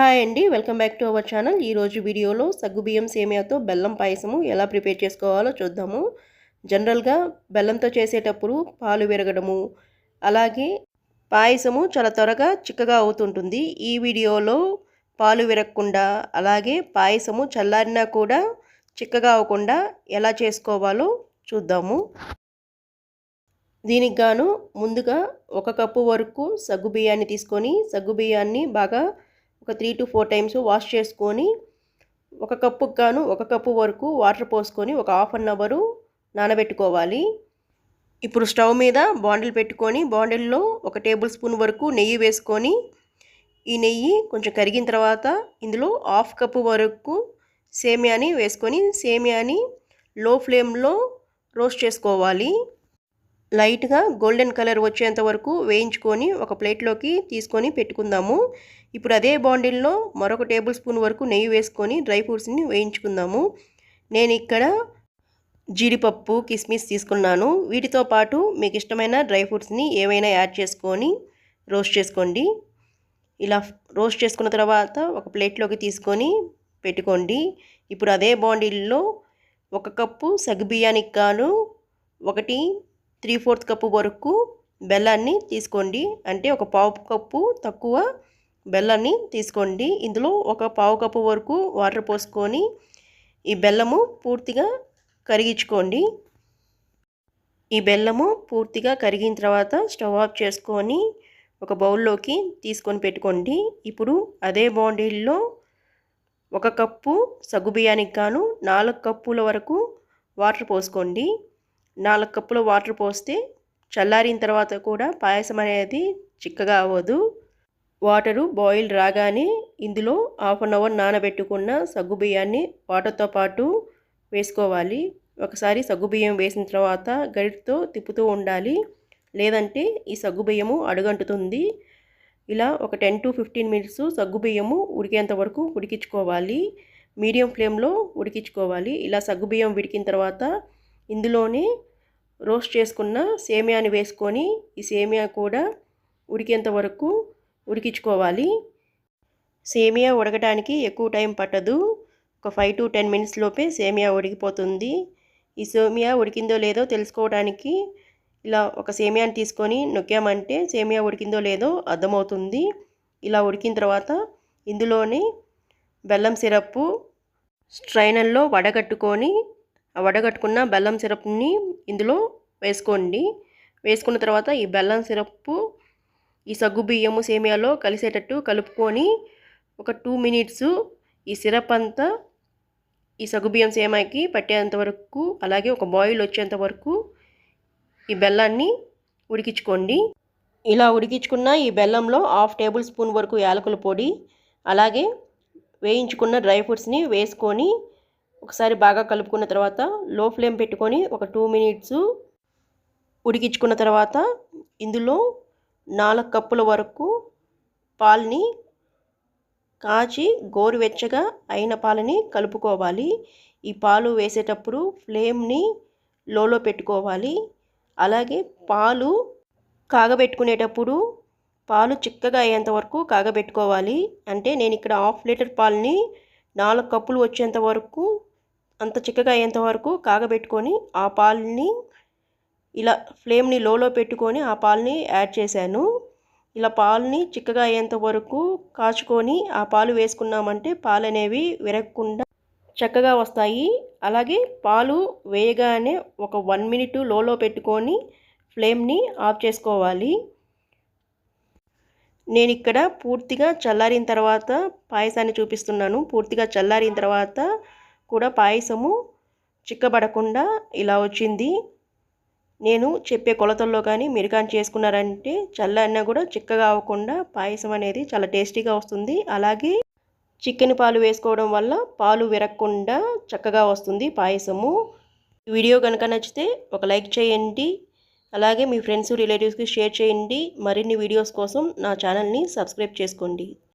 Hi అండి welcome back to our channel. ఈరోజు వీడియోలో సగ్గుబియ్యం సేమియాతో బెల్లం పాయసము ఎలా ప్రిపేర్ చేసుకోవాలో చూద్దాము. జనరల్గా బెల్లంతో చేసేటప్పుడు పాలు విరగడము అలాగే పాయసము చాలా త్వరగా చిక్కగా అవుతుంటుంది. ఈ వీడియోలో పాలు విరగకుండా అలాగే పాయసము చల్లారినా కూడా చిక్కగా అవ్వకుండా ఎలా చేసుకోవాలో చూద్దాము. దీనికి గాను ముందుగా ఒక కప్పు వరకు సగ్గుబియ్యాన్ని తీసుకొని సగ్గుబియ్యాన్ని బాగా ఒక three to four times wash చేసుకొని ఒక కప్పుకు గాను ఒక కప్పు వరకు వాటర్ పోసుకొని ఒక హాఫ్ అన్ అవరు నానబెట్టుకోవాలి. ఇప్పుడు స్టవ్ మీద బాండిల్ పెట్టుకొని బాండిల్లో ఒక టేబుల్ స్పూన్ వరకు నెయ్యి వేసుకొని ఈ నెయ్యి కొంచెం కరిగిన తర్వాత ఇందులో హాఫ్ కప్పు వరకు సేమియాని వేసుకొని సేమియాని లో ఫ్లేమ్లో రోస్ట్ చేసుకోవాలి. లైట్గా గోల్డెన్ కలర్ వచ్చేంత వరకు వేయించుకొని ఒక ప్లేట్లోకి తీసుకొని పెట్టుకుందాము. ఇప్పుడు అదే బాండిల్లో మరొక టేబుల్ స్పూన్ వరకు నెయ్యి వేసుకొని డ్రై ఫ్రూట్స్ని వేయించుకుందాము. నేను ఇక్కడ జీడిపప్పు కిస్మిస్ తీసుకున్నాను. వీటితో పాటు మీకు ఇష్టమైన డ్రై ఫ్రూట్స్ని ఏవైనా యాడ్ చేసుకొని రోస్ట్ చేసుకోండి. ఇలా రోస్ట్ చేసుకున్న తర్వాత ఒక ప్లేట్లోకి తీసుకొని పెట్టుకోండి. ఇప్పుడు అదే బాండిల్లో ఒక కప్పు సగ్గుబియ్యానికి గాను ఒకటి త్రీ ఫోర్త్ కప్పు వరకు బెల్లాన్ని తీసుకోండి. అంటే ఒక పావు కప్పు తక్కువ బెల్లాన్ని తీసుకోండి. ఇందులో ఒక పావు కప్పు వరకు వాటర్ పోసుకొని ఈ బెల్లము పూర్తిగా కరిగించుకోండి. ఈ బెల్లము పూర్తిగా కరిగిన తర్వాత స్టవ్ ఆఫ్ చేసుకొని ఒక బౌల్లోకి తీసుకొని పెట్టుకోండి. ఇప్పుడు అదే బాండీల్లో ఒక కప్పు సగ్గుబియ్యానికి గాను నాలుగు కప్పుల వరకు వాటర్ పోసుకోండి. నాలుగు కప్పులు వాటర్ పోస్తే చల్లారిన తర్వాత కూడా పాయసం అనేది చిక్కగా అవ్వదు. వాటరు బాయిల్ రాగానే ఇందులో హాఫ్ అన్ అవర్ నానబెట్టుకున్న సగ్గుబియ్యాన్ని వాటర్తో పాటు వేసుకోవాలి. ఒకసారి సగ్గుబియ్యం వేసిన తర్వాత గరిటతో తిప్పుతూ ఉండాలి. లేదంటే ఈ సగ్గుబియ్యము అడుగంటుతుంది. ఇలా ఒక టెన్ టు ఫిఫ్టీన్ మినిట్స్ సగ్గుబియ్యము ఉడికేంత వరకు ఉడికించుకోవాలి. మీడియం ఫ్లేమ్లో ఉడికించుకోవాలి. ఇలా సగ్గుబియ్యం ఉడికిన తర్వాత ఇందులోనే రోస్ట్ చేసుకున్న సేమియాని వేసుకొని ఈ సేమియా కూడా ఉడికేంత వరకు ఉడికించుకోవాలి. సేమియా ఉడకడానికి ఎక్కువ టైం పట్టదు. ఒక ఫైవ్ టు టెన్ మినిట్స్ లోపే సేమియా ఉడికిపోతుంది. ఈ సేమియా ఉడికిందో లేదో తెలుసుకోవడానికి ఇలా ఒక సేమియాని తీసుకొని నొక్కామంటే సేమియా ఉడికిందో లేదో అర్థమవుతుంది. ఇలా ఉడికిన తర్వాత ఇందులోనే బెల్లం సిరప్పు స్ట్రైనర్లో వడగట్టుకొని వడగట్టుకున్న బెల్లం సిరప్ని ఇందులో వేసుకోండి. వేసుకున్న తర్వాత ఈ బెల్లం సిరప్పు ఈ సగ్గు బియ్యము సేమియాలో కలిసేటట్టు కలుపుకొని ఒక టూ మినిట్స్ ఈ సిరప్ అంతా ఈ సగ్గుబియ్యం సేమాకి పట్టేంత వరకు అలాగే ఒక బాయిల్ వచ్చేంత వరకు ఈ బెల్లాన్ని ఉడికించుకోండి. ఇలా ఉడికించుకున్న ఈ బెల్లంలో హాఫ్ టేబుల్ స్పూన్ వరకు యాలకుల పొడి అలాగే వేయించుకున్న డ్రై ఫ్రూట్స్ని వేసుకొని ఒకసారి బాగా కలుపుకున్న తర్వాత లో ఫ్లేమ్ పెట్టుకొని ఒక టూ మినిట్స్ ఉడికించుకున్న తర్వాత ఇందులో నాలుగు కప్పుల వరకు పాలని కాచి గోరువెచ్చగా అయిన పాలని కలుపుకోవాలి. ఈ పాలు వేసేటప్పుడు ఫ్లేమ్ని లోలో పెట్టుకోవాలి. అలాగే పాలు కాగబెట్టుకునేటప్పుడు పాలు చిక్కగా అయ్యేంత వరకు కాగబెట్టుకోవాలి. అంటే నేను ఇక్కడ హాఫ్ లీటర్ పాలని నాలుగు కప్పులు వచ్చేంత వరకు అంత చిక్కగా అయ్యేంత వరకు కాగబెట్టుకొని ఆ పాలని ఇలా ఫ్లేమ్ని లోలో పెట్టుకొని ఆ పాలని యాడ్ చేశాను. ఇలా పాలని చిక్కగా అయ్యేంత వరకు కాచుకొని ఆ పాలు వేసుకున్నామంటే పాలు అనేవి విరగకుండా చక్కగా వస్తాయి. అలాగే పాలు వేయగానే ఒక వన్ మినిట్ లోలో పెట్టుకొని ఫ్లేమ్ని ఆఫ్ చేసుకోవాలి. నేను ఇక్కడ పూర్తిగా చల్లారిన తర్వాత పాయసాన్ని చూపిస్తున్నాను. పూర్తిగా చల్లారిన తర్వాత కూడా పాయసము చిక్కబడకుండా ఇలా వచ్చింది. నేను చెప్పే కొలతల్లో కానీ మీరు కానీ చేసుకున్నారంటే చల్లన్న కూడా చిక్కగా అవ్వకుండా పాయసం అనేది చాలా టేస్టీగా వస్తుంది. అలాగే చికెన్ పాలు వేసుకోవడం వల్ల పాలు విరగకుండా చక్కగా వస్తుంది పాయసము. వీడియో కనుక నచ్చితే ఒక లైక్ చేయండి. అలాగే మీ ఫ్రెండ్స్ రిలేటివ్స్కి షేర్ చేయండి. మరిన్ని వీడియోస్ కోసం నా ఛానల్ని సబ్స్క్రైబ్ చేసుకోండి.